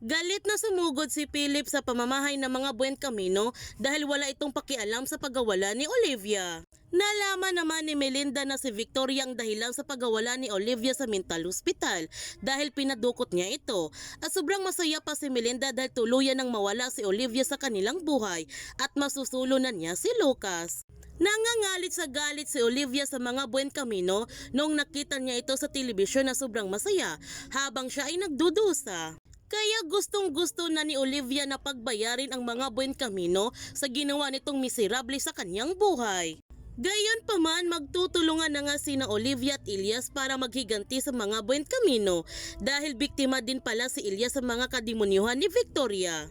Galit na sumugod si Philip sa pamamahay ng mga Buen Camino dahil wala itong pakialam sa pagawala ni Olivia. Nalaman naman ni Melinda na si Victoria ang dahilan sa pagawala ni Olivia sa mental hospital dahil pinadukot niya ito. At sobrang masaya pa si Melinda dahil tuluyan nang mawala si Olivia sa kanilang buhay at masusulo na niya si Lucas. Nangangalit sa galit si Olivia sa mga Buen Camino noong nakita niya ito sa telebisyon na sobrang masaya habang siya ay nagdudusa. Kaya gustong gusto na ni Olivia na pagbayarin ang mga Buen Camino sa ginawa nitong miserable sa kanyang buhay. Gayon pa man, magtutulungan na nga sina Olivia at Ilyas para maghiganti sa mga Buen Camino dahil biktima din pala si Ilyas sa mga kademonyuhan ni Victoria.